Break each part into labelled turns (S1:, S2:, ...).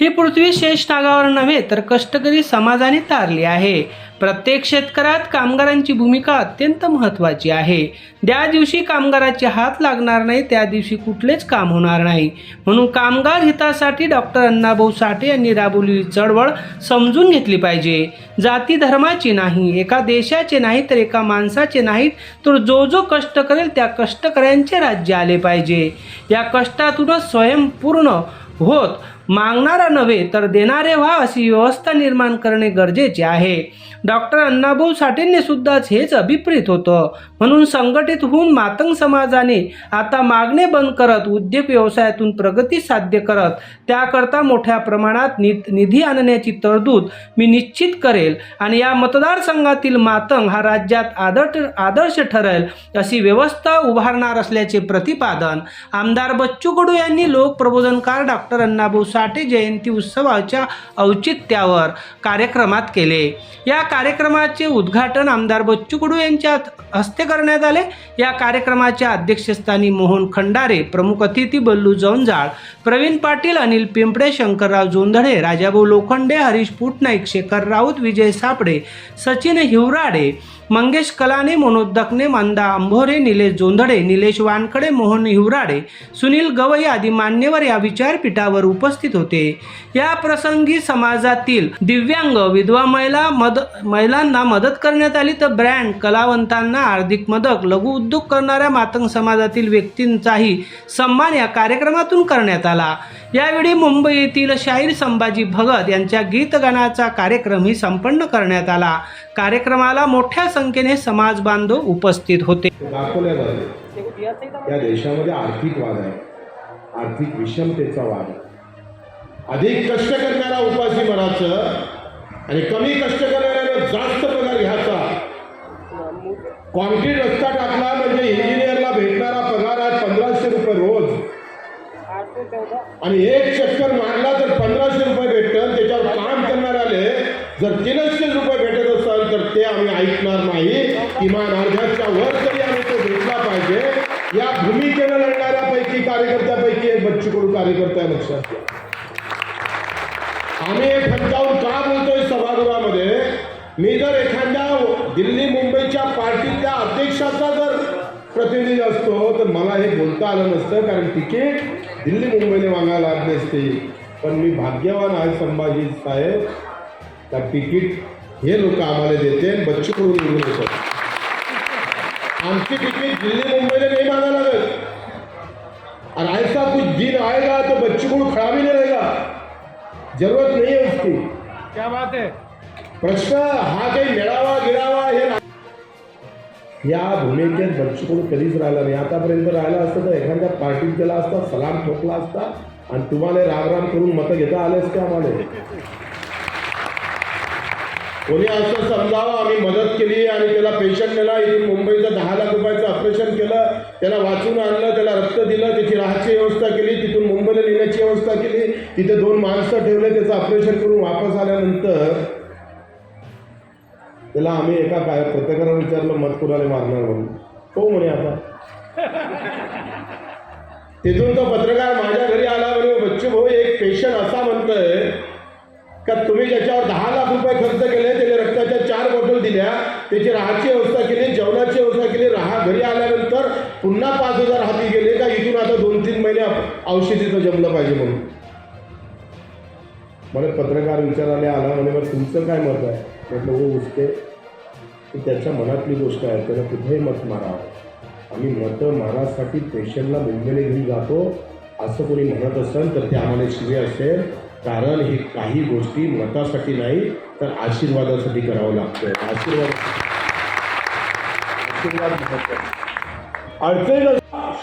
S1: ही पृथ्वी शेष नागावर नव्हे तर कष्टकरी समाजाने तारली आहे. प्रत्येक शेतकऱ्यात कामगारांची भूमिका अत्यंत महत्त्वाची आहे. ज्या दिवशी कामगाराचे हात लागणार नाही त्या दिवशी कुठलेच काम होणार नाही. म्हणून कामगार हितासाठी डॉक्टर अण्णाभाऊ साठे यांनी राबवलेली चळवळ समजून घेतली पाहिजे. जाती धर्माची नाही एका देशाचे नाही तर एका माणसाचे नाहीत तर जो जो कष्ट करेल त्या कष्टकऱ्यांचे राज्य आले पाहिजे. या कष्टातूनच स्वयंपूर्ण होत मागणारा नव्हे तर देणारे व्हा अशी व्यवस्था निर्माण करणे गरजेचे आहे. डॉक्टर अण्णाभाऊ साठेंनी सुद्धाच हेच अभिप्रेत होतं. म्हणून संघटित होऊन मातंग समाजाने आता मागणे बंद करत उद्योग व्यवसायातून प्रगती साध्य करत त्याकरता मोठ्या प्रमाणात नि निधी आणण्याची तरतूद मी निश्चित करेल आणि या मतदारसंघातील मातंग हा राज्यात आदर्श आदर्श ठरेल अशी व्यवस्था उभारणार असल्याचे प्रतिपादन आमदार बच्चू कडू यांनी लोकप्रबोधनकार डॉक्टर अण्णाभाऊ साठे जयंती उत्सवाच्या औचित्यावर कार्यक्रमात केले. या कार्यक्रमाचे उद्घाटन आमदार बच्चू कडू यांच्या हस्ते करण्यात आले. या कार्यक्रमाच्या अध्यक्षस्थानी मोहन खंडारे प्रमुख अतिथी बल्लू जौंजाळ प्रवीण पाटील अनिल पिंपडे शंकरराव जोंधळे राजाभाऊ लोखंडे हरीश पुटनाईक शेखर राऊत विजय सापडे सचिन हिवराडे मंगेश कलाने मनोज दखने मंदा अंभोरे निलेश जोंधळे निलेश वानखडे मोहन हिवराडे सुनील गवई आदी मान्यवर या विचारपीठावर उपस्थित होते. या प्रसंगी समाजातील दिव्यांग विधवा महिला मद महिलांना मदत करण्यात आली तर ब्रँड कलावंतांना आर्थिक मदत लघु उद्योग करणाऱ्या मातंग समाजातील व्यक्तींचाही सन्मान या कार्यक्रमातून करण्यात आला. यावेळी मुंबई येथील शाहीर संभाजी भगत यांच्या गीतगानाचा कार्यक्रमही संपन्न करण्यात आला. कार्यक्रमाला मोठ्या संख्येने समाज बांधव उपस्थित होते.
S2: या देशामध्ये आर्थिक वाद आहे. आर्थिक विषमतेचा वाद आहे. अधिक कष्ट करणारा उपाशी मराचं आणि कमी कष्ट करणाऱ्याला जास्त पगार घ्यायचा. कॉन्क्रीट रस्ता टाकला म्हणजे इंजिनियरला भेटणारा पगार आहे पंधराशे रुपये रोज आणि एक चक्कर मारला तर पंधराशे रुपये भेटत त्याच्यावर काम करणार आले. जर तीनशे रुपये भेटत असाल तर ते आम्ही ऐकणार नाही. किमान अर्ध्याच्या वर तरी आम्ही तो भेटला पाहिजे. या भूमिकेनं लढणाऱ्यापैकी कार्यकर्त्यापैकी एक बच्चू कडू कार्यकर्ता लक्षात घ्या. आम्ही एक फटकावून का बोलतोय सभागृहामध्ये? मी जर एखाद्या दिल्ली मुंबईच्या पार्टीतल्या अध्यक्षाचा जर प्रतिनिधी असतो तर मला हे बोलता आलं नसतं कारण तिकीट दिल्ली मुंबईने मागायला लागले असते. पण मी भाग्यवान आहे संभाजी साहेब. का तिकीट हे लोक आम्हाला देते आणि बच्चू कडू निवडून येतात आमची तिकीट दिल्ली मुंबईला नाही मागायला लागत. और ऐसा कुछ दिन आएगा तो बच्चू कडू खड़ा भी नहीं रहेगा जरूरत नहीं है उसकी
S3: क्या बात है?
S2: प्रश्न हा काही मिळावा गिळावा हे या भूमिकेत बच्चू कधीच राहिला नाही. आतापर्यंत राहिला असतं तर एखाद्या पार्टीत गेला असता सलाम ठोकला असता आणि तुम्हाला रामराम करून मतं घेता आले असते आम्हाला? कोणी असं समजावं आम्ही मदत केली आणि त्याला पेशंट नेला इथून मुंबईचं दहा लाख रुपयाचं ऑपरेशन केलं त्याला वाचून आणलं त्याला रक्त दिलं त्याची राहायची व्यवस्था केली तिथून मुंबईला नेण्याची व्यवस्था केली तिथे दोन माणसं ठेवले त्याचं ऑपरेशन करून वापस आल्यानंतर त्याला आम्ही एका काय प्रत्येकाला विचारलं मत कुणाला मारणार म्हणून? हो म्हणे आता. तिथून तो पत्रकार माझ्या घरी आला म्हणे बच्चू भाऊ एक पेशंट असा म्हणतोय का तुम्ही ज्याच्यावर दहा लाख रुपये खर्च केले त्याने रक्ताच्या चार बॉटल दिल्या त्याची राहायची व्यवस्था केली जेवणाची व्यवस्था केली राहा घरी आल्यानंतर पुन्हा पाच हजार हाती गेले का इथून आता दोन तीन महिने औषधीचं जमलं पाहिजे म्हणून. मला पत्रकार विचारायला आला म्हणे मग तुमचं काय मत आहे? म्हटलं हो उसके. की त्याच्या मनातली गोष्ट आहे त्याला कुठेही मत मारावं. आम्ही मतं मारासाठी पेशंटला मुंबईला घेऊन जातो असं कोणी म्हणत असेल तर ते आम्हाला शिवे असेल. कारण ही काही गोष्टी मतासाठी नाही तर आशीर्वादासाठी करावं लागतं आशीर्वाद आशीर्वाद अडचण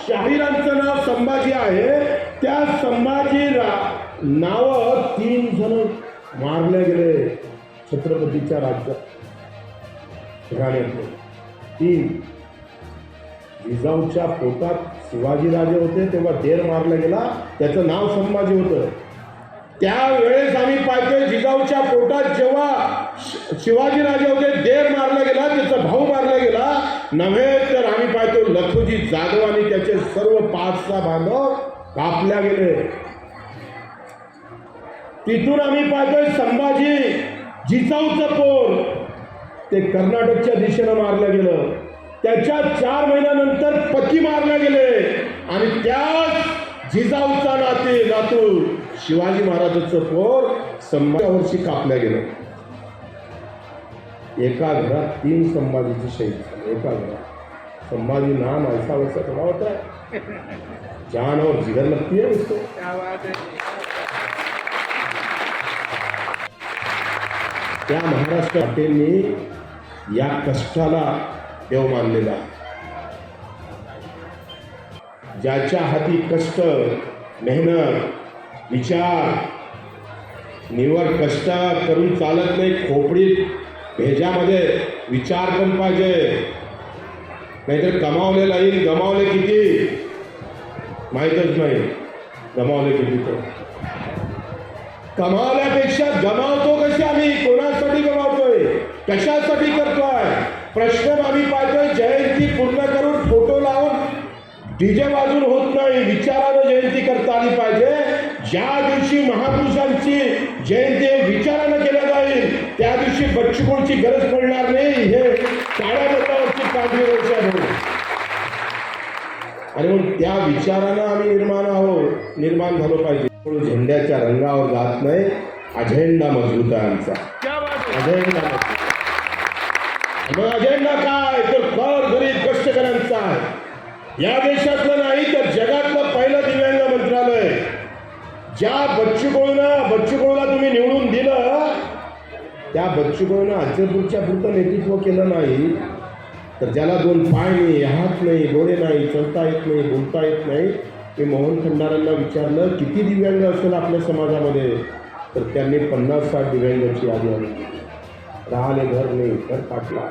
S2: शाहिरांचं नाव संभाजी आहे. त्या संभाजी नावं तीन जण मारले गेले. छत्रपतीच्या राज्यात घराण्यातले तीन जिजाऊच्या पोटात शिवाजीराजे होते तेव्हा देर मारला गेला त्याचं नाव संभाजी होतं. त्यावेळेस आम्ही पाहतोय जिजाऊच्या पोटात जेव्हा शिवाजीराजे होते देर मारला गेला त्याचा भाऊ मारला गेला नव्हे तर आम्ही पाहतो लखोजी जाधव आणि त्याचे सर्व पाच सहा बांधव कापल्या गेले. तिथून आम्ही पाहतोय संभाजी जिजाऊचं पोर ते कर्नाटकच्या दिशेनं मारलं गेलं. त्याच्या चार महिन्यानंतर पती मारले गेले. आणि त्याच जिजाऊचा नाते नातू शिवाजी महाराजांचं पोर संभाजी वर्षी कापल्या गेलं. एका घरात तीन संभाजीचे शहीद झाले. एका घरात. संभाजी नाम ऐसा वैसा थोड़ा होता जान और जिगर लगती है उसको त्या महाराष्ट्र पाटीलनी या कष्टाला देव मानलेला ज्याच्या हाती कष्ट मेहनत विचार निवड कष्ट करून चालत नाही खोपडीत भेजामध्ये विचार पण पाहिजे. नाहीतर कमावलेला येईल गमावले किती? माहीतच नाही गमावले किती तर. कमावल्यापेक्षा गमावतो कसे आम्ही? कोणासाठी गमावतोय? कशासाठी करतोय? प्रश्न आम्ही पाहतोय जयंती पूर्ण करून फोटो लावून डीजे वाजून होत नाही. विचारानं जयंती करता आली पाहिजे. ज्या दिवशी महापुरुषांची जयंती विचारानं केल्या जाईल त्या दिवशी बच्चूकोळची गरज पडणार नाही. हे काळ्या मतावरची आणि मग त्या विचारानं आम्ही निर्माण आहोत निर्माण झालो पाहिजे. पण झेंड्याच्या रंगावर जात नाही अजेंडा मजबूत आहे आमचा. अजेंडा मजबूत. मग अजेंडा काय? तर कर गरीब कष्टकऱ्यांचा आहे. या देशातलं नाही तर जगातलं पहिलं दिव्यांग मंत्रालय. ज्या बच्चूकडून बच्चूकडूला तुम्ही निवडून दिलं त्या बच्चूकडून अज्जपूरच्या पुरतं नेतृत्व केलं नाही. तर ज्याला दोन पाय नाही हात नाही डोळे नाही चलता येत नाही बोलता येत नाही मी मोहन खंडारांना विचारलं किती दिव्यांग असेल आपल्या समाजामध्ये? तर त्यांनी पन्नास साठ दिव्यांगाची यादी आली राहणे घर नाही घर पाटला.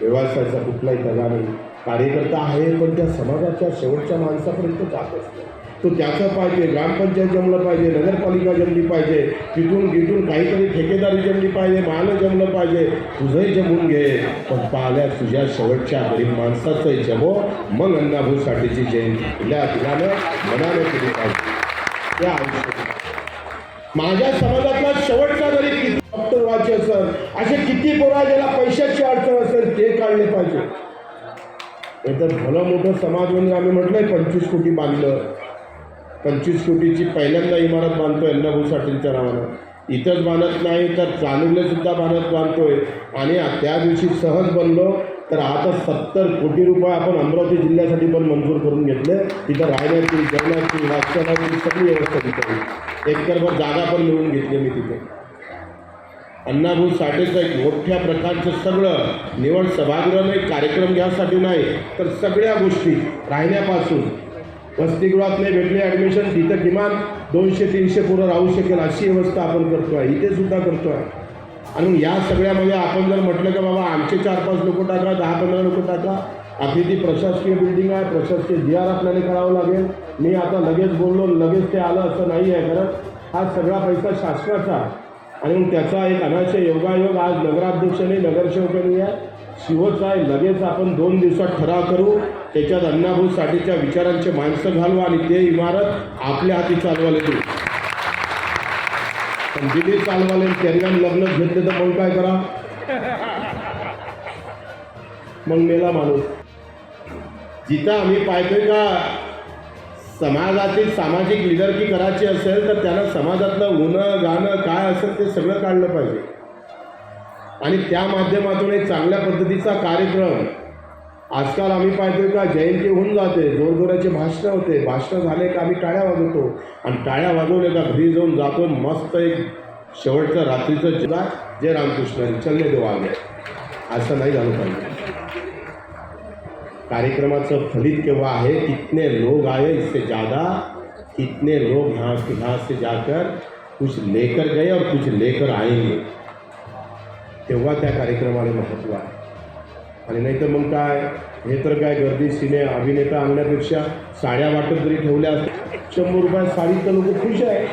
S2: व्यवसायाचा कुठलाही दगा नाही. कार्यकर्ता आहे पण त्या समाजाच्या शेवटच्या माणसापर्यंत जात असतो. तो त्याचं पाहिजे ग्रामपंचायत जमलं पाहिजे नगरपालिका जमली पाहिजे तिथून गिटून काहीतरी ठेकेदारी जमली पाहिजे माल जमलं पाहिजे तुझंही जमून घे. पण पाहिल्या तुझ्या शेवटच्या गरीब माणसाचंही जमो. मग अन्नाभूसाठीची जयंती तिला दिनानं मनानं केली पाहिजे. त्या माझ्या समाजातला शेवटचा जरी किती? डॉक्टर व्हायचे असेल असे किती पोरा ज्याला पैशाची अडचण असेल ते काढले पाहिजे. हे तर भलं मोठं समाज म्हणजे आम्ही म्हटलंय पंचवीस कोटी बांधलं. पंचवीस कोटीची पहिल्यांदा इमारत बांधतोय अण्णाभाऊ साठेंच्या नावानं. इथंच बांधत नाही तर चालुलेसुद्धा बांधत बांधतोय. आणि त्या दिवशी सहज बनलो तर आता सत्तर कोटी रुपये आपण अमरावती जिल्ह्यासाठी पण मंजूर करून घेतले. तिथं राहण्याची जेवणाची वाचनाची सगळी व्यवस्था तिथे होईल. एकरभर जागा पण मिळवून घेतली मी तिथे. अण्णाभाऊ साठेचं एक मोठ्या प्रकारचं सगळं निवड सभागृह नाही कार्यक्रम घ्यासाठी नाही तर सगळ्या गोष्टी राहण्यापासून वसतिगृहातले भेटले ॲडमिशन तिथं किमान दोनशे तीनशे पोरं राहू शकेल अशी व्यवस्था आपण करतो आहे इथे सुद्धा करतो आहे आणि या सगळ्यामध्ये आपण जर म्हटलं की बाबा आमचे चार पाच लोक टाका दहा पंधरा लोक टाका आपली ती प्रशासकीय बिल्डिंग आहे प्रशासकीय जी आर आपल्याला करावं लागेल. मी आता लगेच बोललो लगेच ते आलं असं नाही आहे कारण हा सगळा पैसा शासनाचा. आणि त्याचा एक अनाशय योगायोग आज नगराध्यक्षाने नगरसेवकांनी आहे. शिवच आहे लगेच आपण दोन दिवसात ठराव करू. त्याच्यात अण्णाभाऊ साठेच्या विचारांचे माणसं घालवा आणि ते इमारत आपल्या हाती चालवायला देऊ. पण दिली चालवाले त्यांना लग्न घेतले तर मग काय करा? मग मेला माणूस. जिथं आम्ही पाहतोय का समाजातील सामाजिक लिडरकी करायची असेल तर त्याला समाजातलं उन्हं गाणं काय असेल ते सगळं काढलं पाहिजे. आणि त्या माध्यमातून एक चांगल्या पद्धतीचा कार्यक्रम आजकाल आम्ही पाहतो का जयंती होऊन जाते जोरजोराचे भाषणं होते भाषणं झाले का आम्ही टाळ्या वाजवतो. आणि टाळ्या वाजवले का घरी जाऊन जातो मस्त एक शेवटचं रात्रीचं जिला जय रामकृष्ण चलने देव आले असं नाही झालं पाहिजे. कार्यक्रमाचं फलित केव्हा आहे कितने लोग आए इससे ज़्यादा कितने लोग यहाँ यहाँ से जाकर कुछ लेकर गए और कुछ लेकर आएंगे. तेव्हा त्या कार्यक्रमाला महत्त्व आहे. आणि नाही तर मग काय? हे तर काय गर्दी सिने अभिनेता आणण्यापेक्षा साड्या वाटत जरी ठेवल्या शंभर रुपयात साडी तर लोक खुश आहे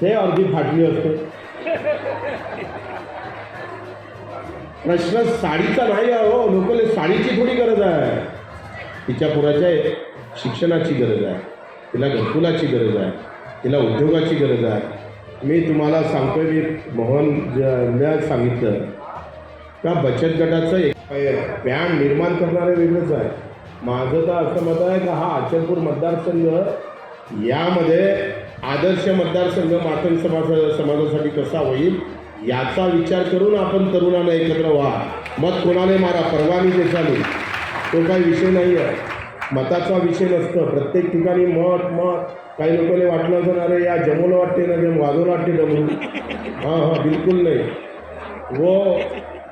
S2: ते अर्धी फाटली असते. प्रश्न साडीचा नाही आहे हो. लोकले साडीची थोडी गरज आहे. तिच्या पुराच्या शिक्षणाची गरज आहे. तिला घरकुलाची गरज आहे. तिला उद्योगाची गरज आहे. मी तुम्हाला सांगतोय मी मोहन ज- सांगितलं का बचत गटाचं एक पॅन निर्माण करणारे वेगळंच आहे. माझं तर असं मत आहे का हा अचलपूर मतदारसंघ यामध्ये आदर्श मतदारसंघ मातंग समाज समाजासाठी कसा होईल याचा विचार करून आपण तरुणांना एकत्र व्हा. मत कोणाला मारा? परवानी देशाने. तो काही विषय नाही आहे. मताचा विषय नसतं. प्रत्येक ठिकाणी मत मत. काही लोकांना वाटलं असं अरे या जमवलं वाटते ना जम वाजवलं वाटते जमून. हां हां बिलकुल नाही. व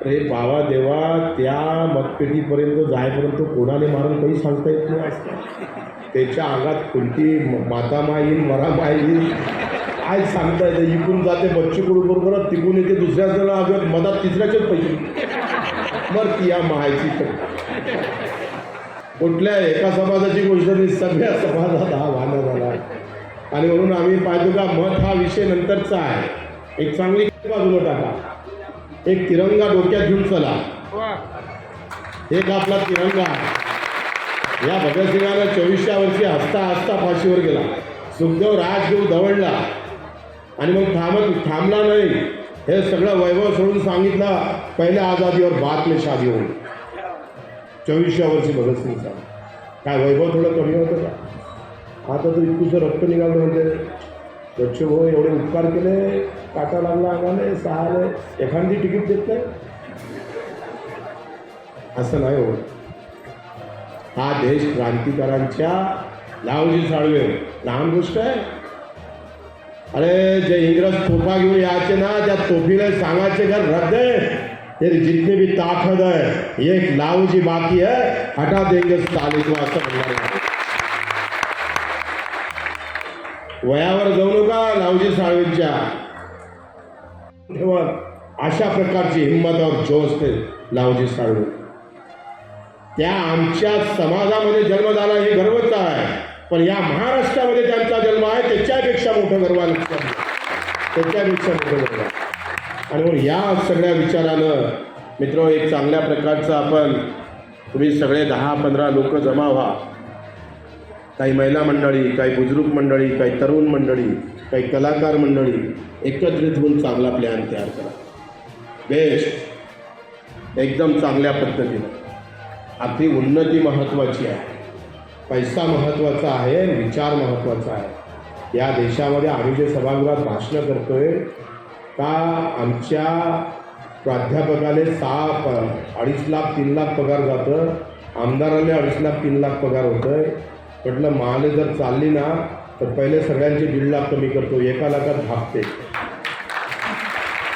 S2: अरे बाबा देवा त्या मतपेटीपर्यंत जायपर्यंत कोणाने मारून काही सांगता येत नाही. त्याच्या अंगात कोणती माता येईल मरा येईल काय सांगता येतं? इकडून जाते बच्चू कडू बरोबर तिकून येते दुसऱ्या जण अगं मधात तिसऱ्याच्याच पैसे मग ती या माहायची कुठल्या एका समाजाची गोष्ट नाही सगळ्या समाजात हा वाना झाला आणि म्हणून आम्ही पाहतो का मत हा विषय नंतरचा आहे. एक चांगली बाजूला टाका. एक तिरंगा डोक्यात घेऊन चला. एक आपला तिरंगा. या भगतसिंगानं चोवीसच्या वर्षी हसता हसता फाशीवर गेला. सुखदेव राजदेव दवडला. आणि मग थांबत थांबला नाही. हे सगळं वैभव सोडून सांगितलं पहिल्या आझादीवर बात में शादी होईल चोवीसच्या वर्षी भगतसिंगचा. काय वैभव थोडं कमी होतं का? आता तो इतकुसं रक्त निघालं म्हणजे दक्ष भाऊ एवढे उपकार केले. काटा लागला अंगाने सहाले एखादी तिकीट देत नाही? असं नाही होत. हा देश क्रांतिकारांच्या लावजी साळवे. लहान गोष्ट आहे. अरे जे इंग्रज तोफा घेऊन यायचे ना त्या तोफीला सांगायचे घर रद्द है तेरी जितनी भी ताकद है एक लावजी बाकी है हटा देंगे साले को असं म्हणणार वयावर जाऊ नका लावजी साळवेंच्या. तेव्हा अशा प्रकारची हिंमत और जोश ते लावजी साळवे त्या आमच्या समाजामध्ये जन्म झाला हे गर्वच आहे पण या महाराष्ट्रामध्ये त्यांचा जन्म आहे त्याच्यापेक्षा मोठं गर्व लक्षात त्याच्यापेक्षा मोठं गर्व आणि म्हणून या सगळ्या विचारानं मित्र एक चांगल्या प्रकारचं आपण तुम्ही सगळे दहा पंधरा लोक जमा व्हा. काही महिला मंडळी काही बुजुर्ग मंडळी काही तरुण मंडळी काही कलाकार मंडळी एकत्रित होऊन चांगला प्लॅन तयार करा. बेस्ट. एकदम चांगल्या पद्धतीनं. आपली उन्नती महत्त्वाची आहे. पैसा महत्त्वाचा आहे विचार महत्त्वाचा आहे. या देशामध्ये आम्ही जे सभागृहात भाषणं आहे का आमच्या प्राध्यापकाले सहा प अडीच लाख तीन लाख पगार जातं आमदाराला अडीच लाख तीन लाख पगार होतं आहे म्हटलं माले जर चालली ना तर पहिले सगळ्यांचे दीड लाख कमी करतो एका लाखात भागते.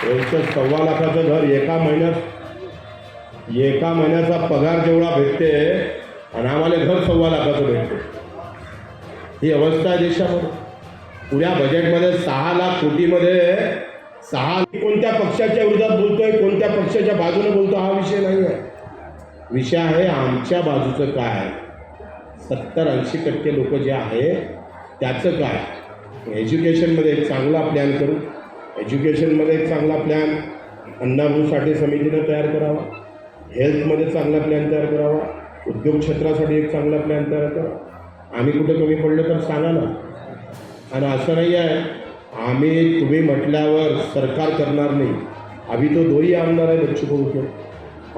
S2: यांचं सव्वा लाखाचं घर एका महिन्यात एका महिन्याचा पगार जेवढा भेटते आणि आम्हाला घर सव्वा लाखाचं भेटते. ही अवस्था आहे देशामध्ये. पुण्या बजेटमध्ये सहा लाख कोटीमध्ये सहा कोणत्या पक्षाच्या विरोधात बोलतोय कोणत्या पक्षाच्या बाजूने बोलतो हा विषय नाही आहे विषय आहे आमच्या बाजूचं काय सत्तर ऐंशी टक्के लोक जे आहे त्याचं काय? एज्युकेशनमध्ये एक चांगला प्लॅन करू. एज्युकेशनमध्ये एक चांगला प्लॅन अन्नाभूसाठी समितीनं तयार करावा. हेल्थमध्ये चांगला प्लॅन तयार करावा. उद्योग क्षेत्रासाठी एक चांगला प्लॅन तयार करावा. आम्ही कुठे कमी पडलो तर सांगा ना. आणि असं नाही आहे आम्ही तुम्ही म्हटल्यावर सरकार करणार नाही. अभी तो दो ही आमदार आहे बच्चों को के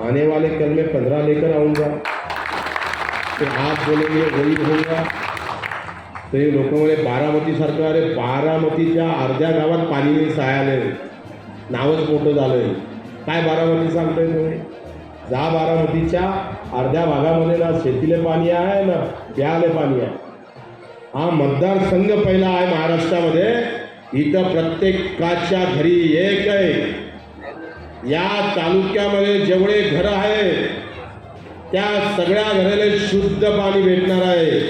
S2: आने वाले कल में पंद्रह लेकर फिर आप बोलेंगे वही होऊया. ते लोक म्हणे बारामतीसारखं अरे बारामतीच्या अर्ध्या गावात पाणी नाही सायाले नावच मोठं झालं आहे काय बारामती सांगतोय तुम्ही? जा बारामतीच्या अर्ध्या भागामध्ये ना शेतीले पाणी आहे ना प्याले पाणी आहे. हा मतदारसंघ पहिला आहे महाराष्ट्रामध्ये. इथं प्रत्येकाच्या घरी एक आहे. या तालुक्यामध्ये जेवढे घरं आहेत त्या सगळ्या घराला शुद्ध पाणी भेटणार आहे.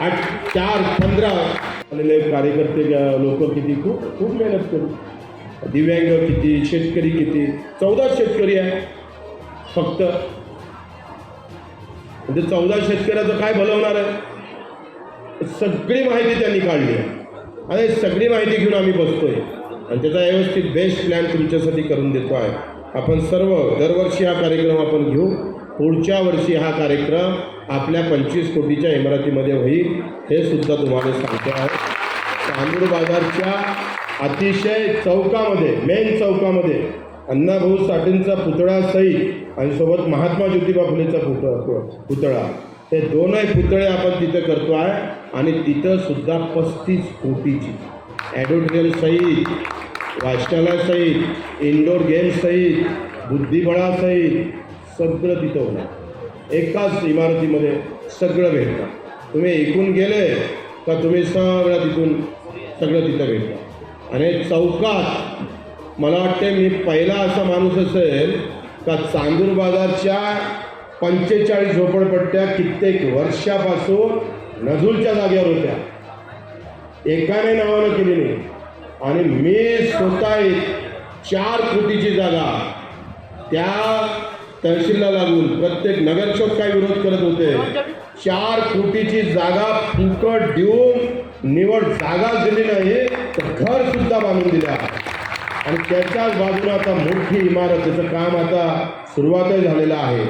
S2: आठ चार पंधरा. आलेले कार्यकर्ते लोक किती? खूप खूप मेहनत करू. दिव्यांग किती? शेतकरी किती? चौदा शेतकरी आहे. फक्त. म्हणजे चौदा शेतकऱ्याचं काय भलवणार आहे? सगळी माहिती त्यांनी काढली आहे. आणि सगळी माहिती घेऊन आम्ही बसतोय. आणि त्याचा व्यवस्थित बेस्ट प्लॅन तुमच्यासाठी करून देतो आहे. आपण सर्व दरवर्षी हा कार्यक्रम आपण घेऊ. पुढच्या वर्षी हा कार्यक्रम आपल्या पंचवीस कोटीच्या इमारतीमध्ये होईल हे सुद्धा तुम्हाला सांगतो आहे. तांदूळ बाजारच्या अतिशय चौकामध्ये मेन चौकामध्ये अण्णाभाऊ साठेंचा पुतळा सहित आणि सोबत महात्मा ज्योतिबा फुलेचा पुतळा पुतळा हे दोनही पुतळे आपण तिथं करतो आहे आणि तिथं सुद्धा पस्तीस कोटीची ॲडोटोरियम सहित वाचनालय सहित इंडोर गेम्स सहित बुद्धिबळासहित सगळं तिथं होणार. एकाच इमारतीमध्ये सगळं भेटतं तुम्ही ऐकून गेले का तुम्ही सगळं तिथून सगळं तिथं भेटतं आणि चौकात मला वाटते मी पहिला असा माणूस असेल का चांदूर बाजारच्या पंचेचाळीस झोपडपट्ट्या कित्येक वर्षापासून नजूलच्या जागेवर होत्या. एकाने नावानं केली नाही. आणि मी स्वतः एक चार कोटीची जागा त्या तहसीलला लागून प्रत्येक नगरसेवक काय विरोध करत होते? चार कोटीची जागा फुकट देऊन निवड जागा दिली नाही तर घर सुद्धा बांधून दिल्या आणि त्याच्याच बाजूला आता मोठी इमारत त्याचं काम आता सुरुवातही झालेलं आहे.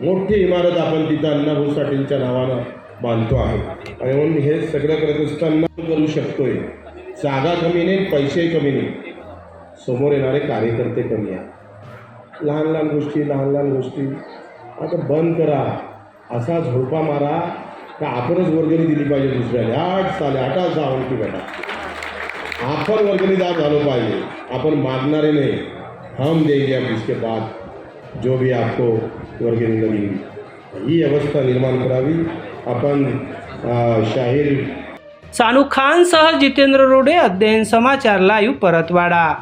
S2: मोठी इमारत आपण तिथं अण्णाभाऊ साठेंच्या नावानं बांधतो आहे. आणि म्हणून हे सगळं करत असताना करू शकतोय. जागा कमी नाही पैसे कमी नाही. समोर येणारे कार्यकर्ते कमी आहेत. लहान लहान गोष्टी लहान लहान गोष्टी. आता बंद करा. असा झोपा मारा का आपणच वर्गणी दिली पाहिजे दुसऱ्याला. आठ साले आठा सहा की बेटा. आपण वर्गणीदार झालो पाहिजे. आपण मागणारे नाही. हम देंगे अब इसके बाद. जो भी आपको वर्गणी लगेगी. ही अवस्था निर्माण करावी. आपण शाहीर
S1: सानू खानसह जितेंद्र रोडे अध्ययन समाचार लाईव्ह परतवाडा.